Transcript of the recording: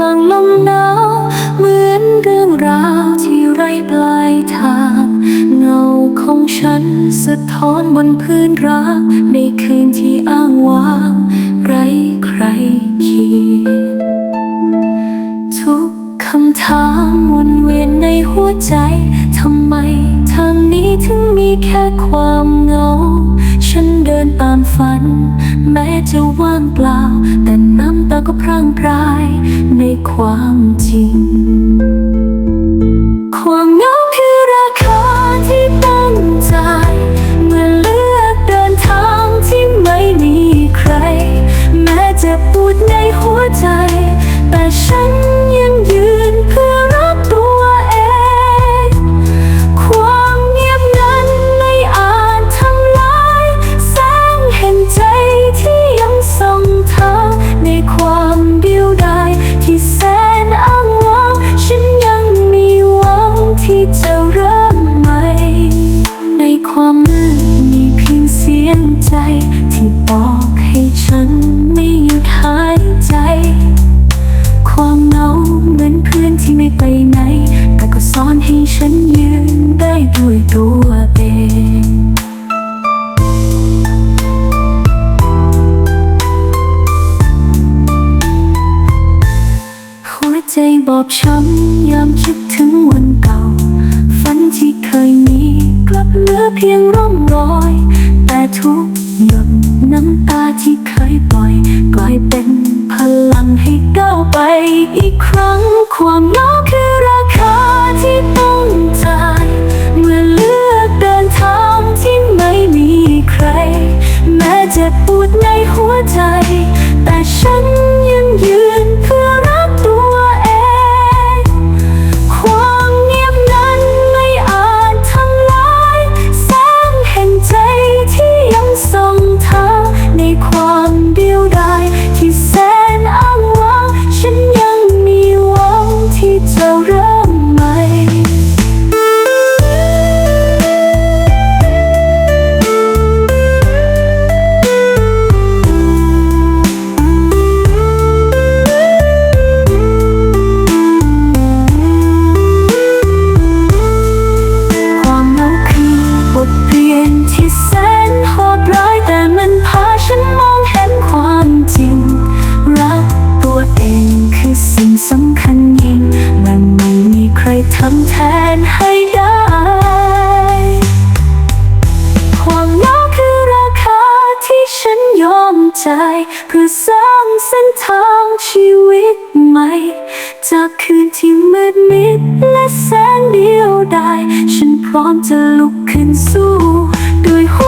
ลางลมหนาวเหมือนเรื่องราวที่ไร้ปลายทาง เงาของฉันสะท้อนบนพื้นรักในคืนที่อ้างว้าง ไร้ใครเคียทุกคำถามวนเวียนในหัวใจทำไมทางนี้ถึงมีแค่ความเหงา ฉันเดินตามฝัน แม้จะว่างเปล่า แต่น้ำตาก็พร่างพรา ความจริง บอกให้ฉันไม่หยุดหายใจ ความเหงาเหมือนเพื่อนที่ไม่ไปไหน แต่ก็สอนให้ฉันยืนได้ด้วยตัวเองหัวใจบอบช้ำยามคิดถึงวันเก่า ฝันที่เคยมีกลับเหลือเพียงร่องรอย แต่ทุก น้ำตาที่เคยปล่อย กลายเป็นพลังให้ก้าวไปอีกครั้งความเหงา เดียวดาำคัญยิ่ง มันไม่มีใครทำแทนให้ได้ ความเหงาคือราคาที่ฉันยอมจ่ายเพื่อสร้างเส้นทางชีวิตใหม่ จากคืนที่มืดมิดและแสนเดียวดาย ฉันพร้อมจะลุกขึ้นสู้ด้วยหัว